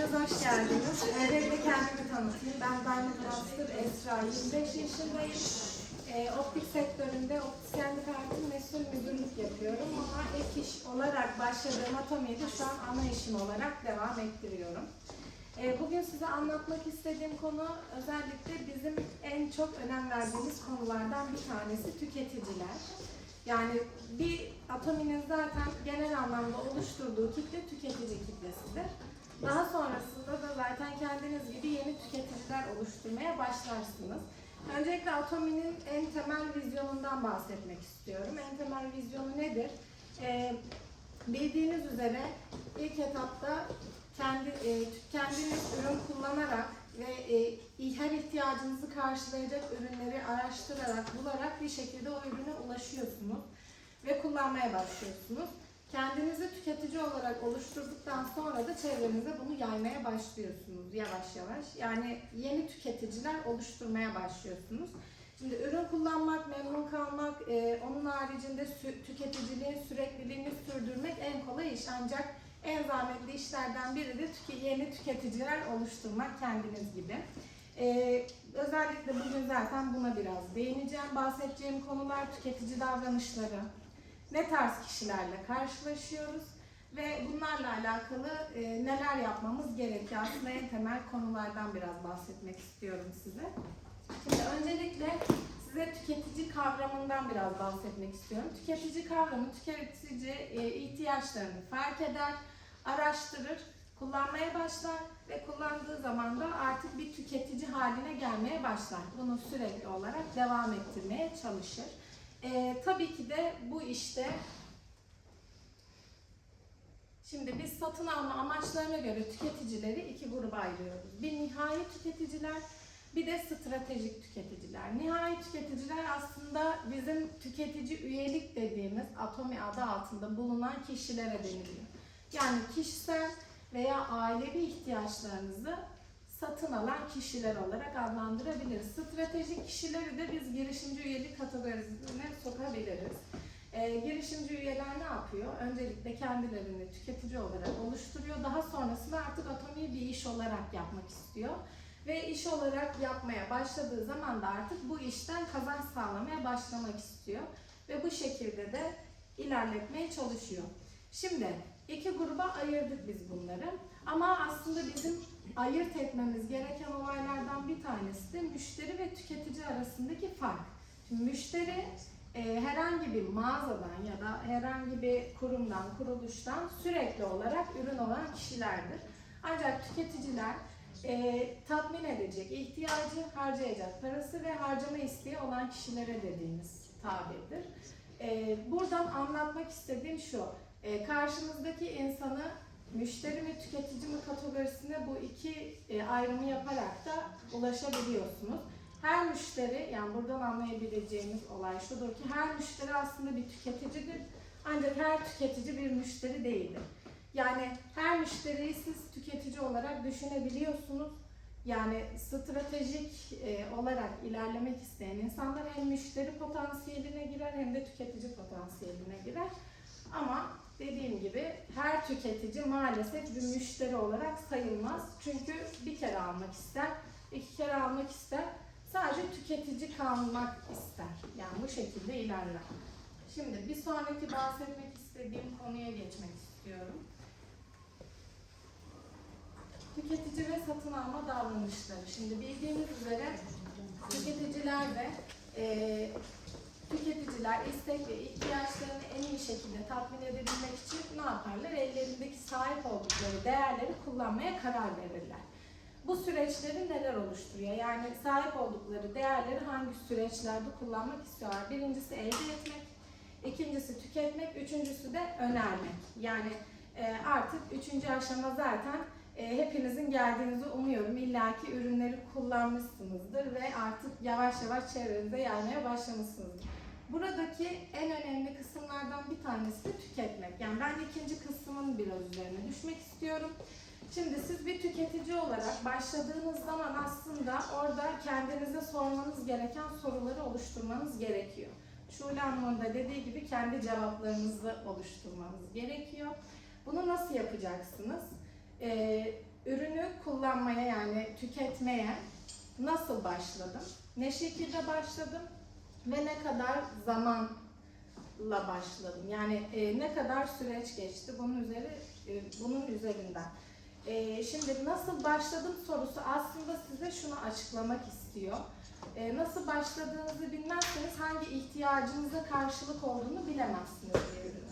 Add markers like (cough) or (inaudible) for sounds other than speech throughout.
Hepiniz hoş geldiniz. Öncelikle kendimi tanıtayım. Ben Diamond Master Esra, 25 yaşındayım. Ee, optik sektöründe optisyenlik artı mesul müdürlük yapıyorum ama ek iş olarak başladığım atomiyi de şu an ana işim olarak devam ettiriyorum. Ee, bugün size anlatmak istediğim konu özellikle bizim en çok önem verdiğimiz konulardan bir tanesi tüketiciler. Yani bir atominin zaten genel anlamda oluşturduğu kitle tüketici kitlesidir. Daha sonrasında da zaten kendiniz gibi yeni tüketiciler oluşturmaya başlarsınız. Öncelikle Atomi'nin en temel vizyonundan bahsetmek istiyorum. En temel vizyonu nedir? Ee, bildiğiniz üzere ilk etapta kendi e, kendiniz ürün kullanarak ve e, her ihtiyacınızı karşılayacak ürünleri araştırarak, bularak bir şekilde o ürüne ulaşıyorsunuz ve kullanmaya başlıyorsunuz. Kendinizi tüketici olarak oluşturduktan sonra da çevrenize bunu yaymaya başlıyorsunuz yavaş yavaş. Yani yeni tüketiciler oluşturmaya başlıyorsunuz. Şimdi ürün kullanmak, memnun kalmak, e, onun haricinde sü- tüketiciliğin sürekliliğini sürdürmek en kolay iş. Ancak en zahmetli işlerden biri de tüke- yeni tüketiciler oluşturmak kendiniz gibi. E, özellikle bugün zaten buna biraz değineceğim. Bahsedeceğim konular tüketici davranışları, ne tarz kişilerle karşılaşıyoruz ve bunlarla alakalı e, neler yapmamız gerekiyor. Aslında en temel konulardan biraz bahsetmek istiyorum size. Şimdi öncelikle size tüketici kavramından biraz bahsetmek istiyorum. Tüketici kavramı tüketici e, ihtiyaçlarını fark eder, araştırır, kullanmaya başlar ve kullandığı zaman da artık bir tüketici haline gelmeye başlar. Bunu sürekli olarak devam ettirmeye çalışır. Ee, tabii ki de bu işte Şimdi biz satın alma amaçlarına göre tüketicileri iki gruba ayırıyoruz. Bir nihai tüketiciler, bir de stratejik tüketiciler. Nihai tüketiciler aslında bizim tüketici üyelik dediğimiz Atomi adı altında bulunan kişilere deniliyor. Yani kişisel veya ailevi ihtiyaçlarınızı satın alan kişiler olarak adlandırabiliriz. Stratejik kişileri de biz girişimci üyelik kategorisine sokabiliriz. Ee, girişimci üyeler ne yapıyor? Öncelikle kendilerini tüketici olarak oluşturuyor. Daha sonrasında artık atomiyi bir iş olarak yapmak istiyor. Ve iş olarak yapmaya başladığı zaman da artık bu işten kazanç sağlamaya başlamak istiyor. Ve bu şekilde de ilerletmeye çalışıyor. Şimdi iki gruba ayırdık biz bunları. Ama aslında bizim ayırt etmemiz gereken olaylardan bir tanesi de müşteri ve tüketici arasındaki fark. Şimdi müşteri e, herhangi bir mağazadan ya da herhangi bir kurumdan, kuruluştan sürekli olarak ürün olan kişilerdir. Ancak tüketiciler e, tatmin edecek ihtiyacı, harcayacak parası ve harcama isteği olan kişilere dediğimiz tabirdir. E, buradan anlatmak istediğim şu, e, karşınızdaki insanı müşteri mi tüketici mi kategorisine bu iki e, ayrımı yaparak da ulaşabiliyorsunuz. Her müşteri, yani buradan anlayabileceğimiz olay şudur ki her müşteri aslında bir tüketicidir. Ancak her tüketici bir müşteri değildir. Yani her müşteriyi siz tüketici olarak düşünebiliyorsunuz. Yani stratejik e, olarak ilerlemek isteyen insanlar hem müşteri potansiyeline girer hem de tüketici potansiyeline girer. Dediğim gibi her tüketici maalesef bir müşteri olarak sayılmaz. Çünkü bir kere almak ister, iki kere almak ister. Sadece tüketici kalmak ister. Yani bu şekilde ilerler. Şimdi bir sonraki bahsetmek istediğim konuya geçmek istiyorum. Tüketici ve satın alma davranışları. Şimdi bildiğiniz üzere tüketiciler de e, tüketiciler istek ve ihtiyaçlarını en iyi şekilde tatmin edebilmek için ne yaparlar? Ellerindeki sahip oldukları değerleri kullanmaya karar verirler. Bu süreçleri neler oluşturuyor? Yani sahip oldukları değerleri hangi süreçlerde kullanmak istiyorlar? Birincisi elde etmek, ikincisi tüketmek, üçüncüsü de önermek. Yani e, artık üçüncü aşama zaten e, hepinizin geldiğinizi umuyorum. İlla ki ürünleri kullanmışsınızdır ve artık yavaş yavaş çevrenize yaymaya başlamışsınızdır. Buradaki en önemli kısımlardan bir tanesi de tüketmek. Yani ben ikinci kısmın biraz üzerine düşmek istiyorum. Şimdi siz bir tüketici olarak başladığınız zaman aslında orada kendinize sormanız gereken soruları oluşturmanız gerekiyor. Şule Hanım'ın da dediği gibi kendi cevaplarınızı oluşturmanız gerekiyor. Bunu nasıl yapacaksınız? Ee, ürünü kullanmaya yani tüketmeye nasıl başladım? Ne şekilde başladım? Ve ne kadar zamanla başladım? Yani e, ne kadar süreç geçti? Bunun üzeri e, bunun üzerinden. E, şimdi nasıl başladım sorusu aslında size şunu açıklamak istiyor. E, nasıl başladığınızı bilmezseniz hangi ihtiyacınıza karşılık olduğunu bilemezsiniz ürünün.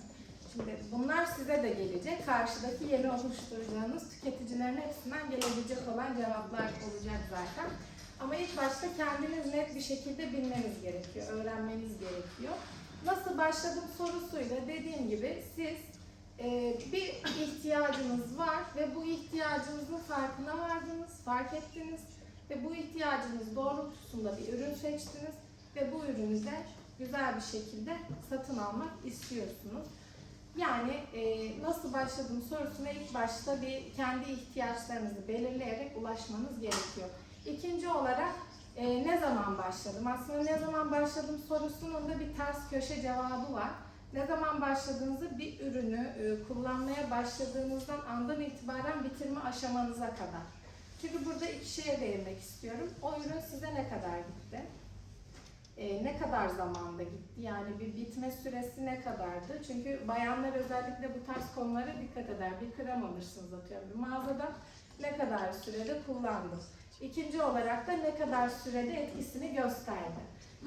Şimdi bunlar size de gelecek. Karşıdaki yeni oluşturacağınız tüketicilerin hepsinden gelebilecek olan cevaplar olacak zaten. Ama ilk başta kendiniz net bir şekilde bilmeniz gerekiyor, öğrenmeniz gerekiyor. Nasıl başladım sorusuyla dediğim gibi siz e, bir ihtiyacınız var ve bu ihtiyacınızın farkına vardınız, fark ettiniz ve bu ihtiyacınız doğrultusunda bir ürün seçtiniz ve bu ürünü de güzel bir şekilde satın almak istiyorsunuz. Yani e, nasıl başladım sorusuna ilk başta bir kendi ihtiyaçlarınızı belirleyerek ulaşmanız gerekiyor. İkinci olarak e, ne zaman başladım? Aslında ne zaman başladım sorusunun da bir ters köşe cevabı var. Ne zaman başladığınızı bir ürünü e, kullanmaya başladığınızdan andan itibaren bitirme aşamanıza kadar. Çünkü burada iki şeye değinmek istiyorum. O ürün size ne kadar gitti? E, ne kadar zamanda gitti? Yani bir bitme süresi ne kadardı? Çünkü bayanlar özellikle bu tarz konulara dikkat eder. Bir krem alırsınız atıyorum bir mağazada. Ne kadar sürede kullandım? İkinci olarak da ne kadar sürede etkisini gösterdi?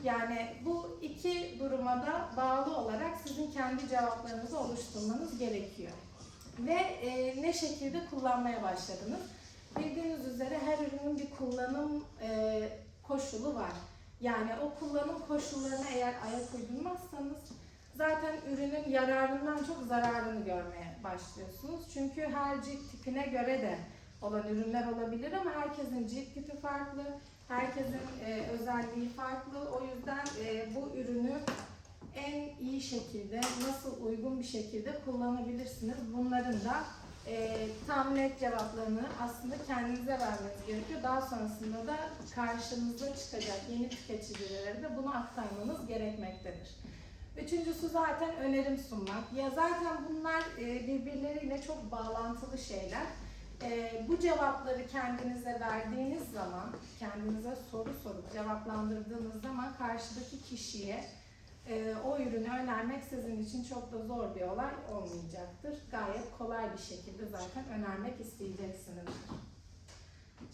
Yani bu iki duruma da bağlı olarak sizin kendi cevaplarınızı oluşturmanız gerekiyor. Ve e, ne şekilde kullanmaya başladınız? Bildiğiniz üzere her ürünün bir kullanım e, koşulu var. Yani o kullanım koşullarına eğer ayak uydurmazsanız zaten ürünün yararından çok zararını görmeye başlıyorsunuz. Çünkü her cilt tipine göre de olan ürünler olabilir ama herkesin cilt tipi farklı, herkesin e, özelliği farklı. O yüzden e, bu ürünü en iyi şekilde, nasıl uygun bir şekilde kullanabilirsiniz. Bunların da e, tam net cevaplarını aslında kendinize vermeniz gerekiyor. Daha sonrasında da karşınıza çıkacak yeni tüketicilere de bunu aktarmanız gerekmektedir. Üçüncüsü zaten önerim sunmak. Ya zaten bunlar e, birbirleriyle çok bağlantılı şeyler. E, bu cevapları kendinize verdiğiniz zaman, kendinize soru sorup cevaplandırdığınız zaman karşıdaki kişiye e, o ürünü önermek sizin için çok da zor bir olay olmayacaktır. Gayet kolay bir şekilde zaten önermek isteyeceksiniz.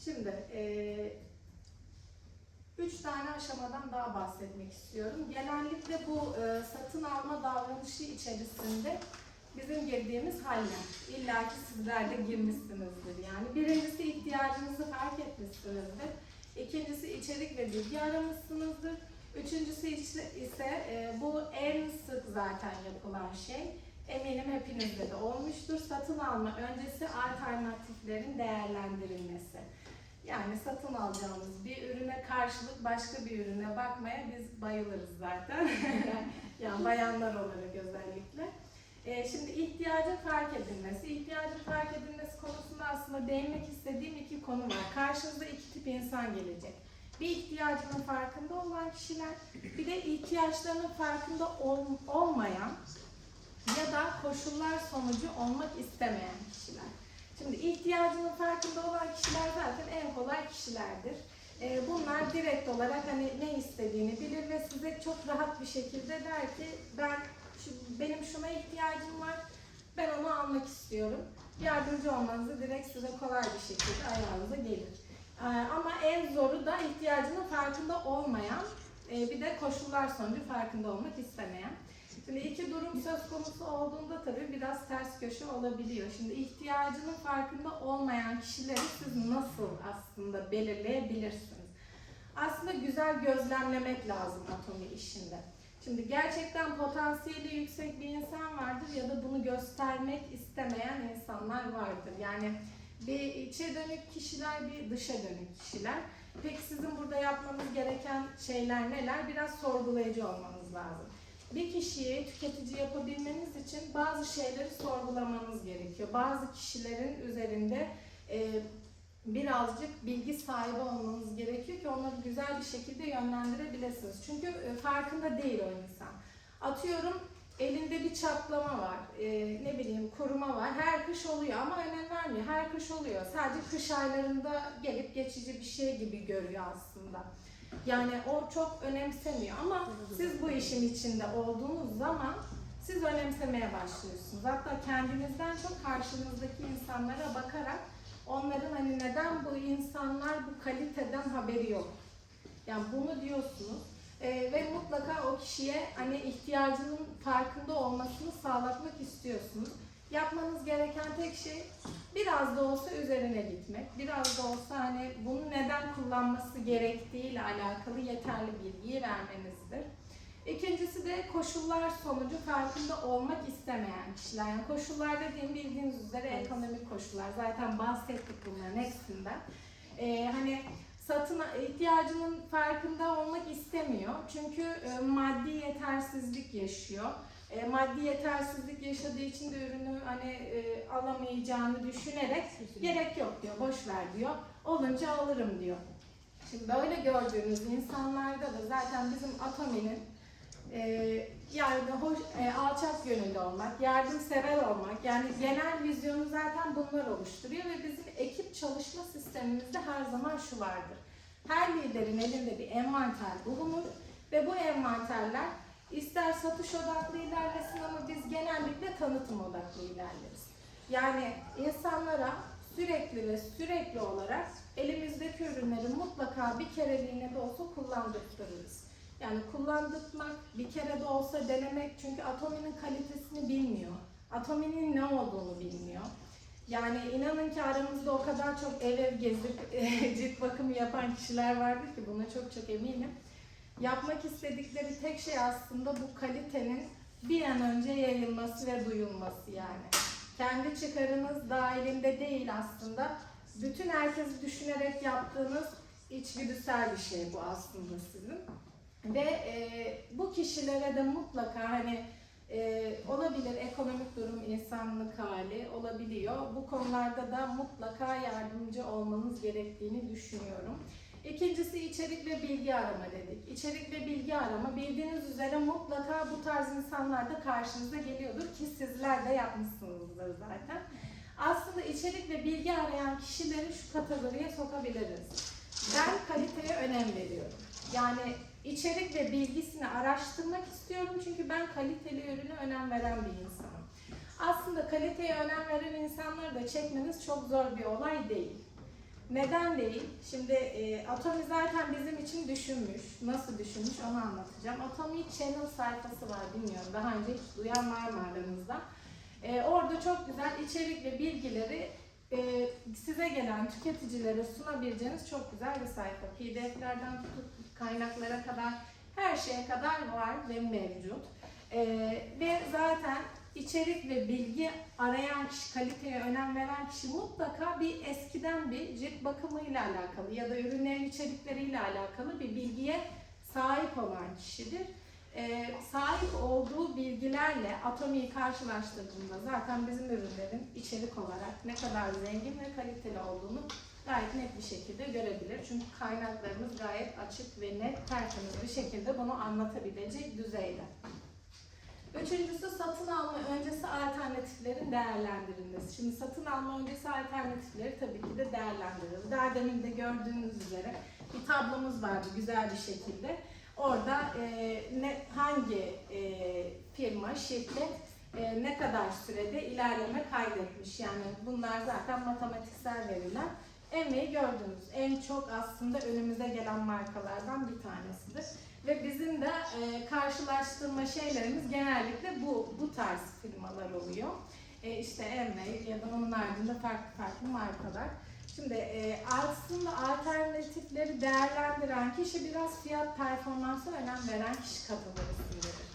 Şimdi e, üç tane aşamadan daha bahsetmek istiyorum. Genellikle bu e, satın alma davranışı içerisinde bizim girdiğimiz haller. İlla ki sizler de girmişsinizdir. Yani birincisi ihtiyacınızı fark etmişsinizdir. İkincisi içerik ve bilgi aramışsınızdır. Üçüncüsü ise e, bu en sık zaten yapılan şey. Eminim hepinizde de olmuştur. Satın alma öncesi alternatiflerin değerlendirilmesi. Yani satın alacağımız bir ürüne karşılık başka bir ürüne bakmaya biz bayılırız zaten. (laughs) yani bayanlar olarak özellikle. Ee, şimdi ihtiyacın fark edilmesi. İhtiyacın fark edilmesi konusunda aslında değinmek istediğim iki konu var. Karşınıza iki tip insan gelecek. Bir ihtiyacının farkında olan kişiler, bir de ihtiyaçlarının farkında ol- olmayan ya da koşullar sonucu olmak istemeyen kişiler. Şimdi ihtiyacının farkında olan kişiler zaten en kolay kişilerdir. Ee, bunlar direkt olarak hani ne istediğini bilir ve size çok rahat bir şekilde der ki ben benim şuna ihtiyacım var, ben onu almak istiyorum. Yardımcı olmanızı direkt size kolay bir şekilde ayağınıza gelir. Ee, ama en zoru da ihtiyacının farkında olmayan, e, bir de koşullar sonucu farkında olmak istemeyen. Şimdi iki durum söz konusu olduğunda tabii biraz ters köşe olabiliyor. Şimdi ihtiyacının farkında olmayan kişileri siz nasıl aslında belirleyebilirsiniz? Aslında güzel gözlemlemek lazım atomi işinde. Şimdi gerçekten potansiyeli yüksek bir insan vardır ya da bunu göstermek istemeyen insanlar vardır. Yani bir içe dönük kişiler, bir dışa dönük kişiler. Peki sizin burada yapmanız gereken şeyler neler? Biraz sorgulayıcı olmanız lazım. Bir kişiyi tüketici yapabilmeniz için bazı şeyleri sorgulamanız gerekiyor. Bazı kişilerin üzerinde e, birazcık bilgi sahibi olmanız gerekiyor ki onları güzel bir şekilde yönlendirebilirsiniz. Çünkü e, farkında değil o insan. Atıyorum elinde bir çatlama var, e, ne bileyim kuruma var. Her kış oluyor ama önem vermiyor. Her kış oluyor. Sadece kış aylarında gelip geçici bir şey gibi görüyor aslında. Yani o çok önemsemiyor ama siz bu işin içinde olduğunuz zaman siz önemsemeye başlıyorsunuz. Hatta kendinizden çok karşınızdaki insanlara bakarak onların hani neden bu insanlar bu kaliteden haberi yok. Yani bunu diyorsunuz. Ee, ve mutlaka o kişiye hani ihtiyacının farkında olmasını sağlatmak istiyorsunuz. Yapmanız gereken tek şey biraz da olsa üzerine gitmek. Biraz da olsa hani bunu neden kullanması gerektiğiyle alakalı yeterli bilgiyi vermenizdir. İkincisi de koşullar sonucu farkında olmak istemeyen kişiler. Yani koşullar dediğim bildiğiniz üzere Evet. ekonomik koşullar. Zaten bahsettik bunların hepsinden. Ee, hani satın ihtiyacının farkında olmak istemiyor. Çünkü e, maddi yetersizlik yaşıyor. E, maddi yetersizlik yaşadığı için de ürünü hani e, alamayacağını düşünerek gerek yok diyor, boş ver diyor. Olunca alırım diyor. Şimdi böyle gördüğünüz insanlarda da zaten bizim Atomi'nin e, yani hoş, e, alçak gönüllü olmak, yardımsever olmak, yani genel vizyonu zaten bunlar oluşturuyor ve bizim ekip çalışma sistemimizde her zaman şu vardır. Her liderin elinde bir envanter bulunur ve bu envanterler ister satış odaklı ilerlesin ama biz genellikle tanıtım odaklı ilerleriz. Yani insanlara sürekli ve sürekli olarak elimizdeki ürünleri mutlaka bir kereliğine de olsa kullandırtırırız. Yani kullandırtmak, bir kere de olsa denemek çünkü Atomi'nin kalitesini bilmiyor. Atomi'nin ne olduğunu bilmiyor. Yani inanın ki aramızda o kadar çok ev ev gezip (laughs) cilt bakımı yapan kişiler vardır ki buna çok çok eminim. Yapmak istedikleri tek şey aslında bu kalitenin bir an önce yayılması ve duyulması yani. Kendi çıkarınız dahilinde değil aslında. Bütün herkesi düşünerek yaptığınız içgüdüsel bir şey bu aslında sizin. Ve e, bu kişilere de mutlaka hani e, olabilir ekonomik durum, insanlık hali olabiliyor. Bu konularda da mutlaka yardımcı olmanız gerektiğini düşünüyorum. İkincisi içerik ve bilgi arama dedik. İçerik ve bilgi arama bildiğiniz üzere mutlaka bu tarz insanlar da karşınıza geliyordur ki sizler de yapmışsınızdır zaten. Aslında içerik ve bilgi arayan kişileri şu kategoriye sokabiliriz. Ben kaliteye önem veriyorum. Yani içerik ve bilgisini araştırmak istiyorum çünkü ben kaliteli ürüne önem veren bir insanım. Aslında kaliteye önem veren insanları da çekmeniz çok zor bir olay değil. Neden değil? Şimdi e, Atomi zaten bizim için düşünmüş. Nasıl düşünmüş onu anlatacağım. Atomi Channel sayfası var bilmiyorum. Daha önce hiç duyan var mı aranızda? E, orada çok güzel içerik ve bilgileri e, size gelen tüketicilere sunabileceğiniz çok güzel bir sayfa. PDF'lerden tutup kaynaklara kadar her şeye kadar var ve mevcut. E, ve zaten içerik ve bilgi arayan kişi, kaliteye önem veren kişi mutlaka bir eskiden bir cilt bakımıyla alakalı ya da ürünlerin içerikleriyle alakalı bir bilgiye sahip olan kişidir. Ee, sahip olduğu bilgilerle Atomi'yi karşılaştırdığında zaten bizim ürünlerin içerik olarak ne kadar zengin ve kaliteli olduğunu gayet net bir şekilde görebilir. Çünkü kaynaklarımız gayet açık ve net, tertemiz bir şekilde bunu anlatabilecek düzeyde. Üçüncüsü satın alma öncesi alternatiflerin değerlendirilmesi. Şimdi satın alma öncesi alternatifleri tabii ki de değerlendiririz. Daha demin de gördüğünüz üzere bir tablomuz vardı güzel bir şekilde. Orada e, ne, hangi e, firma, şirket e, ne kadar sürede ilerleme kaydetmiş. Yani bunlar zaten matematiksel veriler. Emeği gördünüz. En çok aslında önümüze gelen markalardan bir tanesidir. Ve bizim de e, karşılaştırma şeylerimiz genellikle bu bu tarz firmalar oluyor. E, işte Emre ya da onun ardında farklı farklı markalar. Şimdi e, aslında alternatifleri değerlendiren kişi biraz fiyat performansa önem veren kişi kategorisindedir.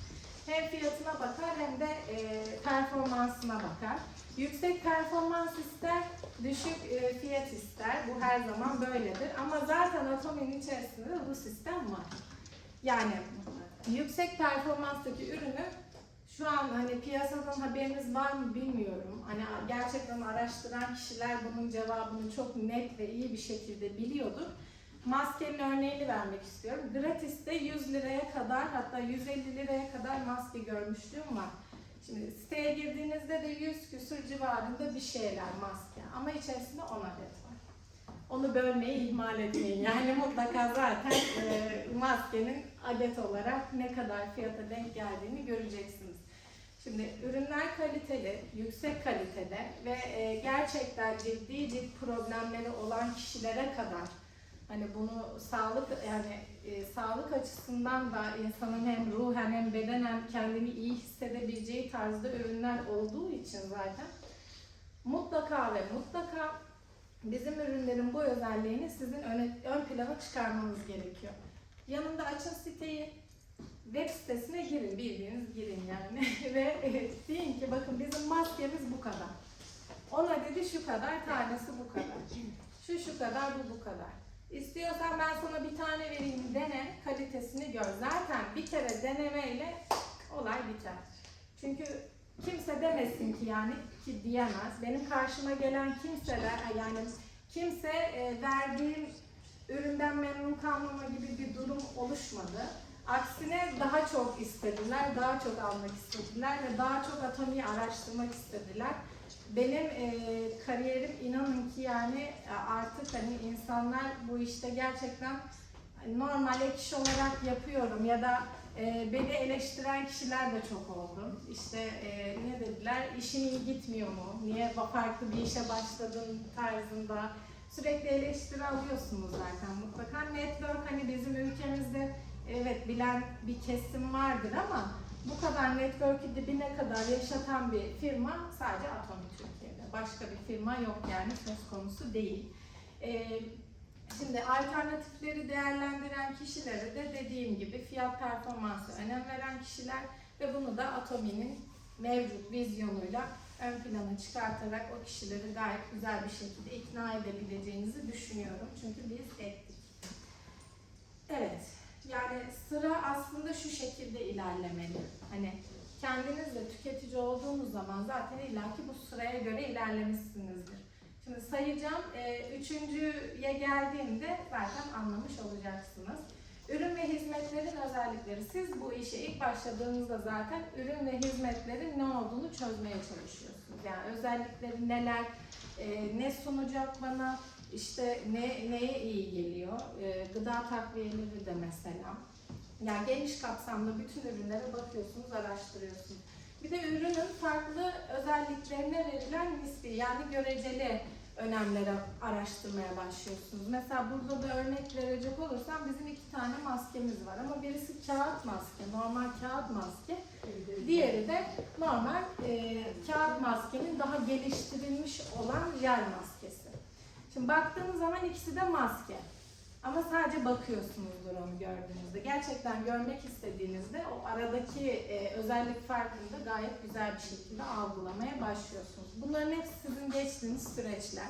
Hem fiyatına bakar hem de e, performansına bakar. Yüksek performans ister, düşük e, fiyat ister. Bu her zaman böyledir. Ama zaten Atomi'nin içerisinde de bu sistem var. Yani yüksek performanstaki ürünü şu an hani piyasadan haberiniz var mı bilmiyorum. Hani gerçekten araştıran kişiler bunun cevabını çok net ve iyi bir şekilde biliyordur. maskenin örneğini vermek istiyorum. Gratis'te 100 liraya kadar hatta 150 liraya kadar maske görmüşlüğüm var. Şimdi siteye girdiğinizde de 100 küsur civarında bir şeyler maske ama içerisinde 10 adet var. Onu bölmeyi ihmal etmeyin. Yani mutlaka zaten e, maskenin adet olarak ne kadar fiyata denk geldiğini göreceksiniz. Şimdi ürünler kaliteli, yüksek kalitede ve e, gerçekten ciddi cilt problemleri olan kişilere kadar hani bunu sağlık yani e, sağlık açısından da insanın hem ruhen hem bedenen kendini iyi hissedebileceği tarzda ürünler olduğu için zaten mutlaka ve mutlaka bizim ürünlerin bu özelliğini sizin öne, ön plana çıkarmanız gerekiyor. Yanında açın siteyi, web sitesine girin, bildiğiniz girin yani. (laughs) Ve e, deyin ki bakın bizim maskemiz bu kadar. Ona dedi şu kadar, tanesi bu kadar. Şu şu kadar, bu bu kadar. İstiyorsan ben sana bir tane vereyim, dene, kalitesini gör. Zaten bir kere denemeyle olay biter. Çünkü kimse demesin ki yani ki diyemez. Benim karşıma gelen kimseler yani kimse e, verdiğim üründen memnun kalmama gibi bir durum oluşmadı. Aksine daha çok istediler, daha çok almak istediler ve daha çok atomiyi araştırmak istediler. Benim e, kariyerim inanın ki yani e, artık hani insanlar bu işte gerçekten normal ek iş olarak yapıyorum ya da e, beni eleştiren kişiler de çok oldu. İşte e, ne dediler, işin iyi gitmiyor mu, niye farklı bir işe başladın tarzında sürekli eleştiri alıyorsunuz zaten mutlaka. Network hani bizim ülkemizde evet bilen bir kesim vardır ama bu kadar network'ü dibine kadar yaşatan bir firma sadece Atomi Türkiye'de. Başka bir firma yok yani söz konusu değil. Ee, şimdi alternatifleri değerlendiren kişilere de dediğim gibi fiyat performansı önem veren kişiler ve bunu da Atomi'nin mevcut vizyonuyla ön plana çıkartarak o kişileri gayet güzel bir şekilde ikna edebileceğinizi düşünüyorum. Çünkü biz ettik. Evet, yani sıra aslında şu şekilde ilerlemeli. Hani kendiniz de tüketici olduğunuz zaman zaten illaki bu sıraya göre ilerlemişsinizdir. Şimdi sayacağım, e, üçüncüye geldiğimde zaten anlamış olacaksınız. Ürün ve hizmetlerin özellikleri. Siz bu işe ilk başladığınızda zaten ürün ve hizmetlerin ne olduğunu çözmeye çalışıyorsunuz. Yani özellikleri neler, e, ne sunacak bana, işte ne neye iyi geliyor, e, gıda takviyeleri de mesela. Yani geniş kapsamda bütün ürünlere bakıyorsunuz, araştırıyorsunuz. Bir de ürünün farklı özelliklerine verilen nispi yani göreceli önemlere araştırmaya başlıyorsunuz. Mesela burada da örnek verecek olursam bizim iki tane maskemiz var ama birisi kağıt maske, normal kağıt maske. Diğeri de normal e, kağıt maskenin daha geliştirilmiş olan jel maskesi. Şimdi baktığınız zaman ikisi de maske. Ama sadece bakıyorsunuzdur onu gördüğünüzde. Gerçekten görmek istediğinizde o aradaki e, özellik farkını da gayet güzel bir şekilde algılamaya başlıyorsunuz. Bunların hepsi sizin geçtiğiniz süreçler.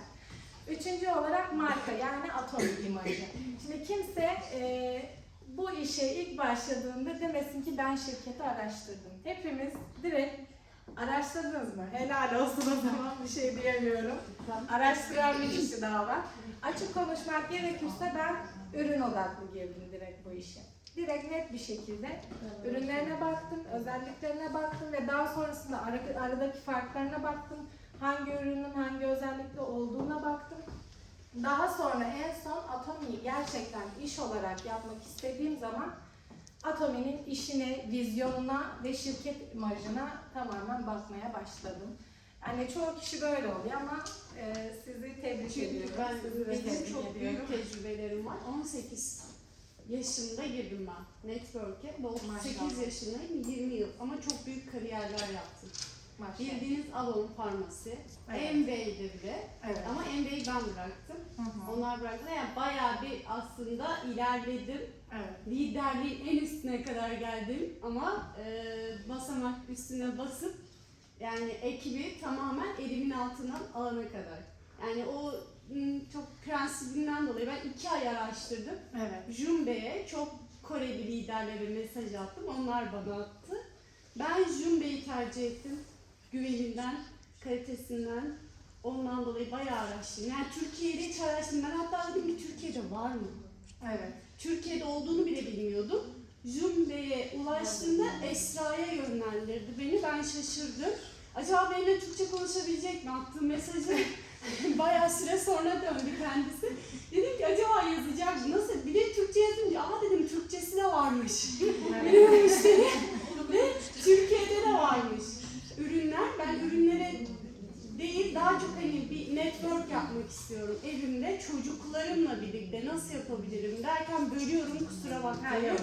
Üçüncü olarak marka yani atom imajı. Şimdi kimse e, bu işe ilk başladığında demesin ki ben şirketi araştırdım. Hepimiz direkt araştırdınız mı? Helal olsun o zaman bir şey diyemiyorum. Araştıran bir kişi daha var. Açık konuşmak gerekirse ben ürün odaklı girdim direkt bu işe. Direkt net bir şekilde ürünlerine baktım, özelliklerine baktım ve daha sonrasında ara- aradaki farklarına baktım. Hangi ürünün hangi özellikle olduğuna baktım. Daha sonra en son Atomi'yi gerçekten iş olarak yapmak istediğim zaman Atomi'nin işine, vizyonuna ve şirket imajına tamamen bakmaya başladım. Yani çoğu kişi böyle oluyor ama e, sizi tebrik Çünkü ediyorum. ben sizi de benim tebrik çok ediyorum. büyük tecrübelerim var. 18 yaşında girdim ben network'e. Ben 38 Maşallah. yaşındayım, 20 yıl ama çok büyük kariyerler yaptım. Maşallah. Bildiğiniz Avon Farmasi, Evet. Bile Evet. ama Envey'i ben bıraktım. Hı hı. Onlar bıraktı. Yani bayağı bir aslında ilerledim. Evet. Liderliğin en üstüne kadar geldim ama e, basamak üstüne basıp yani ekibi tamamen elimin altından alana kadar. Yani o m, çok prensibinden dolayı ben iki ay araştırdım. Evet. Jumbe'ye çok Koreli liderlere mesaj attım. Onlar bana attı. Ben Jumbe'yi tercih ettim. Güveninden, kalitesinden. Ondan dolayı bayağı araştırdım. Yani Türkiye'de hiç araştırdım. Ben hatta dedim ki Türkiye'de var mı? Evet. Türkiye'de olduğunu bile bilmiyordum. Jumbe'ye ulaştığımda Esra'ya yönlendirdi beni. Ben şaşırdım. Acaba benimle Türkçe konuşabilecek mi? Attığım mesajı (laughs) bayağı süre sonra döndü kendisi. Dedim ki acaba yazacak mı? Nasıl? Bir de Türkçe yazınca aa dedim Türkçesi de varmış. Benim (laughs) müşteri ve Türkiye'de de varmış. Ürünler. Ben ürünlere değil daha çok hani bir network yapmak istiyorum evimde çocuklarımla birlikte nasıl yapabilirim derken bölüyorum kusura bakmayın.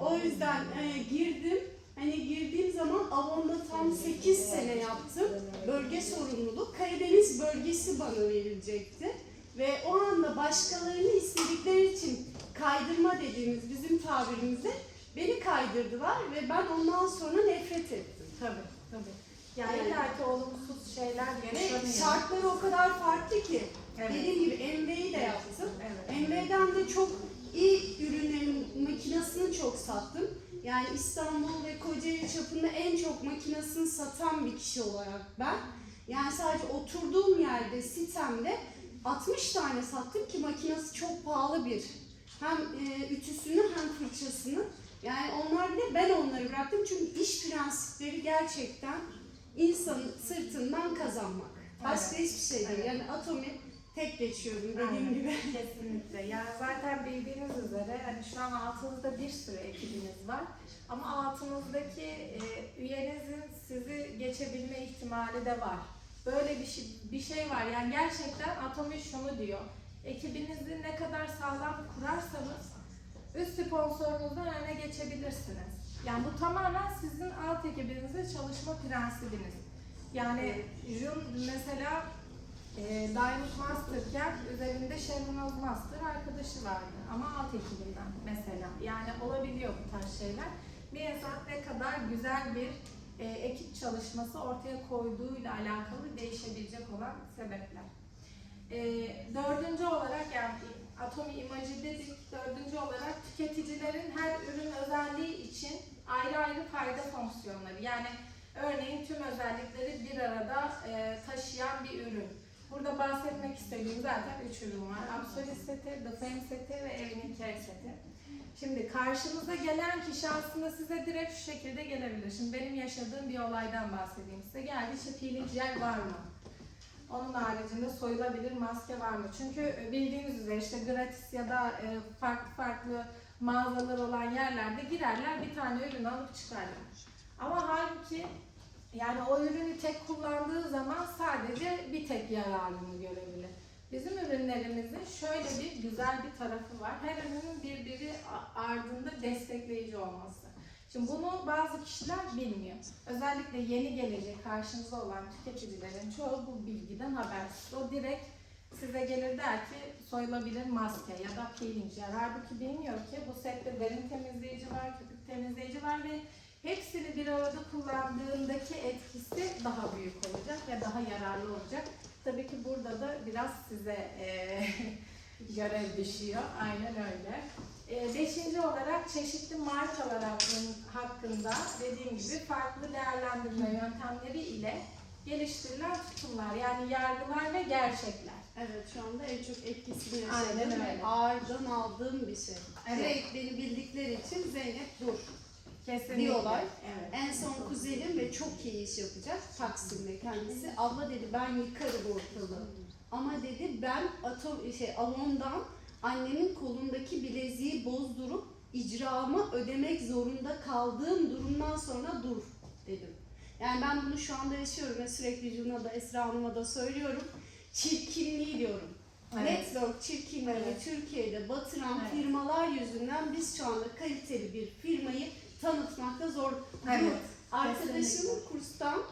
O yüzden e, girdim. Hani girdiğim zaman Avon'da tam 8 sene yaptım. Bölge sorumluluk. Karadeniz bölgesi bana verilecekti. Ve o anda başkalarını istedikleri için kaydırma dediğimiz bizim tabirimizde beni kaydırdılar ve ben ondan sonra nefret ettim. Tabii, tabii. Yani Yani- illa ki olumsuz şeyler Ve yaşanıyor. şartları o kadar farklı ki. Evet. Dediğim gibi MBA'yi de yaptım. Evet. MBA'den de çok iyi ürünlerin makinasını çok sattım. Yani İstanbul ve Kocaeli çapında en çok makinasını satan bir kişi olarak ben. Yani sadece oturduğum yerde, sitemde 60 tane sattım ki makinası çok pahalı bir. Hem e, ütüsünü hem fırçasını. Yani onlar bile ben onları bıraktım çünkü iş prensipleri gerçekten insanın sırtından kazanmak. Başka hiçbir şey değil. Evet. Yani atomi tek geçiyorum dediğim Aynen. gibi. (laughs) Kesinlikle. Yani zaten bildiğiniz üzere hani şu an altınızda bir sürü ekibiniz var. Ama altınızdaki e, üyenizin sizi geçebilme ihtimali de var. Böyle bir şey, bir şey var. Yani gerçekten Atomi şunu diyor. Ekibinizi ne kadar sağlam kurarsanız üst sponsorunuzdan öne geçebilirsiniz. Yani bu tamamen sizin alt ekibinizle çalışma prensibiniz. Yani Jun mesela e, Diamond Master'ken üzerinde Oz Master arkadaşı vardı ama alt ekibinden mesela. Yani olabiliyor bu tarz şeyler. İnsan ne kadar güzel bir e, ekip çalışması ortaya koyduğuyla alakalı değişebilecek olan sebepler. E, dördüncü olarak yani Atomi imajı dedik. Dördüncü olarak tüketicilerin her ürün özelliği için ayrı ayrı fayda fonksiyonları. Yani örneğin tüm özellikleri bir arada e, taşıyan bir ürün. Burada bahsetmek istediğim zaten üç ürün var. Absolute seti, The Fame seti ve Evinin Care seti. Şimdi karşınıza gelen kişi aslında size direkt şu şekilde gelebilir. Şimdi benim yaşadığım bir olaydan bahsedeyim size. Geldi işte peeling var mı? Onun haricinde soyulabilir maske var mı? Çünkü bildiğiniz üzere işte gratis ya da e, farklı farklı mağazalar olan yerlerde girerler bir tane ürün alıp çıkarlar. Ama halbuki yani o ürünü tek kullandığı zaman sadece bir tek yararını görebilir. Bizim ürünlerimizin şöyle bir güzel bir tarafı var. Her ürünün birbiri ardında destekleyici olması. Şimdi bunu bazı kişiler bilmiyor. Özellikle yeni gelecek karşınızda olan tüketicilerin çoğu bu bilgiden habersiz. O direkt size gelir der ki soyulabilir maske ya da peeling jel. Halbuki bilmiyor ki bu sette derin temizleyici var, köpük temizleyici var ve hepsini bir arada kullandığındaki etkisi daha büyük olacak ve daha yararlı olacak. Tabii ki burada da biraz size eee (laughs) görev düşüyor. Aynen öyle. Eee, beşinci olarak çeşitli markalar hakkın- hakkında dediğim gibi farklı değerlendirme yöntemleri ile geliştirilen tutumlar yani yargılar ve gerçekler. Evet şu anda en çok etkisini yaşadım ağırdan aldığım bir şey. Evet. Direkt beni bildikleri için Zeynep dur Kesinlikle. diyorlar. Evet. En son kuzenim ve çok iyi iş yapacak Taksim'de kendisi. Abla dedi ben yıkarım ortalığı. Ama dedi ben atom şey Avon'dan annemin kolundaki bileziği bozdurup icramı ödemek zorunda kaldığım durumdan sonra dur dedim. Yani ben bunu şu anda yaşıyorum ve sürekli Cuna da Esra Hanım'a da söylüyorum. Çirkinliği diyorum. Evet. Network çirkinliği Evet. Türkiye'de batıran Evet. firmalar yüzünden biz şu anda kaliteli bir firmayı tanıtmakta zor. Evet. Arkadaşım Kesinlikle. kurstan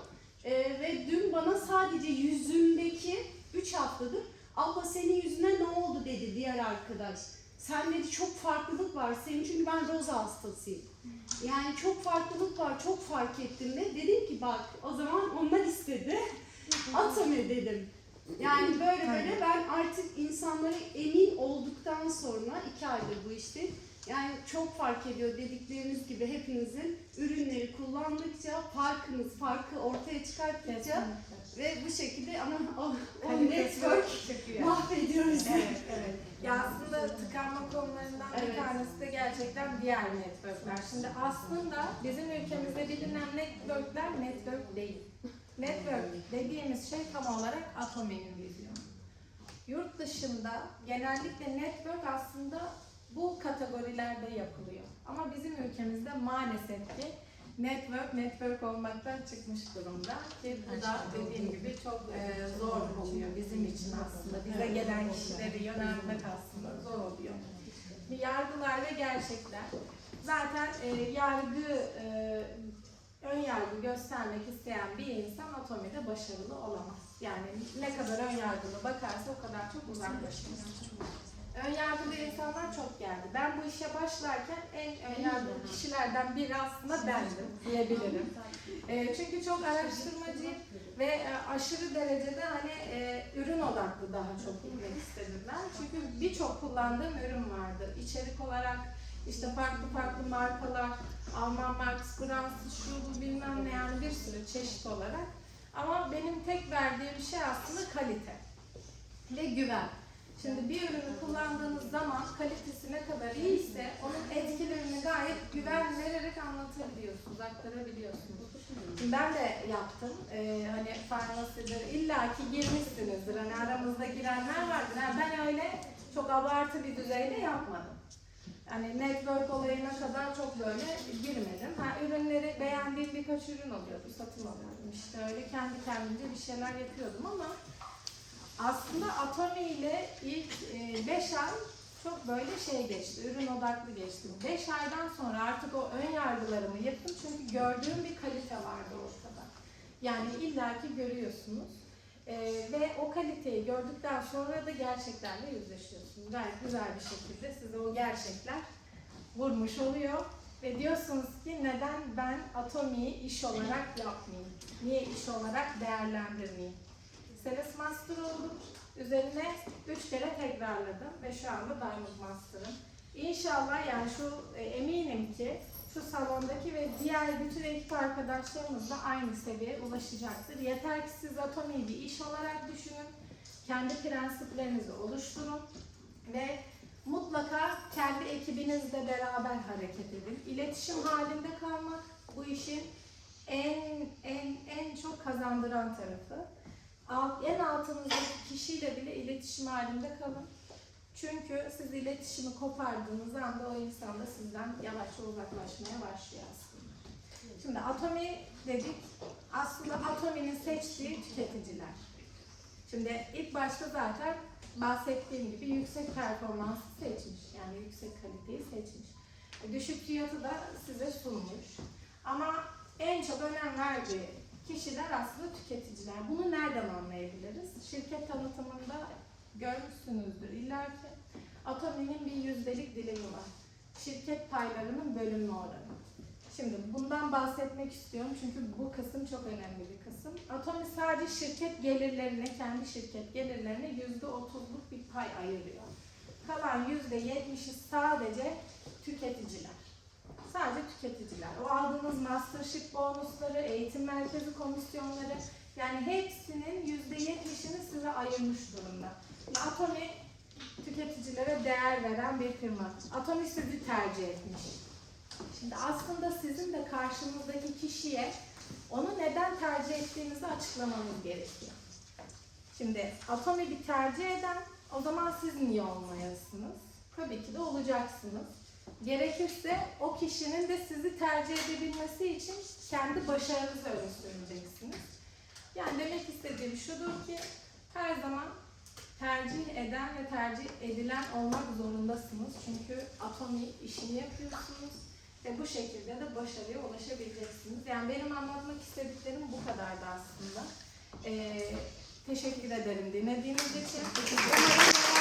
e, ve dün bana sadece yüzümdeki 3 haftadır abla senin yüzüne ne oldu dedi diğer arkadaş. Sen dedi çok farklılık var senin çünkü ben roza hastasıyım. Yani çok farklılık var çok fark ettim de dedim ki bak o zaman onlar istedi. Atome dedim. Yani böyle böyle ben artık insanlara emin olduktan sonra iki aydır bu işte yani çok fark ediyor dedikleriniz gibi hepinizin ürünleri kullandıkça farkınız farkı ortaya çıkarttıkça. Ve bu şekilde ama o, o network mahvediyoruz. Evet, (laughs) evet. Ya aslında tıkanma konularını diğer networkler. Şimdi aslında bizim ülkemizde bilinen networkler network değil. Network dediğimiz şey tam olarak Atomi'nin vizyonu. Yurt dışında genellikle network aslında bu kategorilerde yapılıyor. Ama bizim ülkemizde maalesef ki network network olmaktan çıkmış durumda ki bu da dediğim gibi çok e, zor oluyor bizim için aslında. Bize gelen kişileri yöneltmek aslında zor oluyor. Yargılar ve gerçekler. Zaten e, yargı e, ön yargı göstermek isteyen bir insan atomide başarılı olamaz. Yani ne kadar ön yargılı bakarsa o kadar çok uzaklaşır. Ön yargılı insanlar çok geldi. Ben bu işe başlarken en ön yargılı kişilerden biri aslında bendim diyebilirim. E, çünkü çok araştırmacı ve e, aşırı derecede hani e, ürün odaklı daha çok gitmek istedim ben. Çünkü birçok kullandığım ürün vardı. İçerik olarak işte farklı farklı markalar, Alman Marks, Fransız, şu bu bilmem ne yani bir sürü çeşit olarak. Ama benim tek verdiğim şey aslında kalite ve güven. Şimdi bir ürünü kullandığınız zaman kalitesi ne kadar iyiyse onun etkilerini gayet güven vererek anlatabiliyorsunuz, aktarabiliyorsunuz. Şimdi ben de yaptım. Ee, hani farmasıdır illaki girmişsinizdir. Hani aramızda girenler vardır. Ha, ben öyle çok abartı bir düzeyde yapmadım. Hani network olayına kadar çok böyle girmedim. Ha, ürünleri beğendiğim birkaç ürün oluyordu, satın alıyordum. İşte öyle kendi kendimce bir şeyler yapıyordum ama aslında Atomi ile ilk 5 ay çok böyle şey geçti, ürün odaklı geçti. 5 aydan sonra artık o ön yargılarımı yaptım çünkü gördüğüm bir kalite vardı ortada. Yani illaki görüyorsunuz. Ee, ve o kaliteyi gördükten sonra da gerçeklerle yüzleşiyorsunuz. Gayet güzel bir şekilde size o gerçekler vurmuş oluyor. Ve diyorsunuz ki neden ben Atomi'yi iş olarak yapmayayım? Niye iş olarak değerlendirmeyeyim? Sales Master oldum. Üzerine 3 kere tekrarladım ve şu anda Diamond Master'ım. İnşallah yani şu e, eminim ki şu salondaki ve diğer bütün ekip arkadaşlarımız da aynı seviyeye ulaşacaktır. Yeter ki siz Atomi'yi bir iş olarak düşünün. Kendi prensiplerinizi oluşturun ve mutlaka kendi ekibinizle beraber hareket edin. İletişim halinde kalmak bu işin en en en çok kazandıran tarafı. Alt, en altınızdaki kişiyle bile iletişim halinde kalın. Çünkü siz iletişimi kopardığınız anda o insan da sizden yavaşça uzaklaşmaya başlıyor aslında. Şimdi Atomi dedik. Aslında Atomi'nin seçtiği tüketiciler. Şimdi ilk başta zaten bahsettiğim gibi yüksek performansı seçmiş. Yani yüksek kaliteyi seçmiş. E, Düşük fiyatı da size sunmuş. Ama en çok önem verdiği kişiler aslında tüketiciler. Bunu nereden anlayabiliriz? Şirket tanıtımında görmüşsünüzdür illa ki. Atomi'nin bir yüzdelik dilimi var. Şirket paylarının bölünme oranı. Şimdi bundan bahsetmek istiyorum çünkü bu kısım çok önemli bir kısım. Atomi sadece şirket gelirlerine, kendi şirket gelirlerine yüzde otuzluk bir pay ayırıyor. Kalan yüzde yetmişi sadece tüketiciler. Sadece tüketiciler. O aldığınız mastership bonusları, eğitim merkezi komisyonları yani hepsinin yüzde yetmişini size ayırmış durumda. Şimdi Atomi tüketicilere değer veren bir firma. Atomi sizi tercih etmiş. Şimdi aslında sizin de karşınızdaki kişiye onu neden tercih ettiğinizi açıklamanız gerekiyor. Şimdi Atomi bir tercih eden, o zaman siz niye olmayasınız? Tabii ki de olacaksınız. Gerekirse o kişinin de sizi tercih edebilmesi için kendi başarınızı öne. Yani demek istediğim şudur ki her zaman tercih eden ve tercih edilen olmak zorundasınız. Çünkü atomi işini yapıyorsunuz ve bu şekilde de başarıya ulaşabileceksiniz. Yani benim anlatmak istediklerim bu kadardı aslında. Ee, teşekkür ederim dinlediğiniz için. Umarım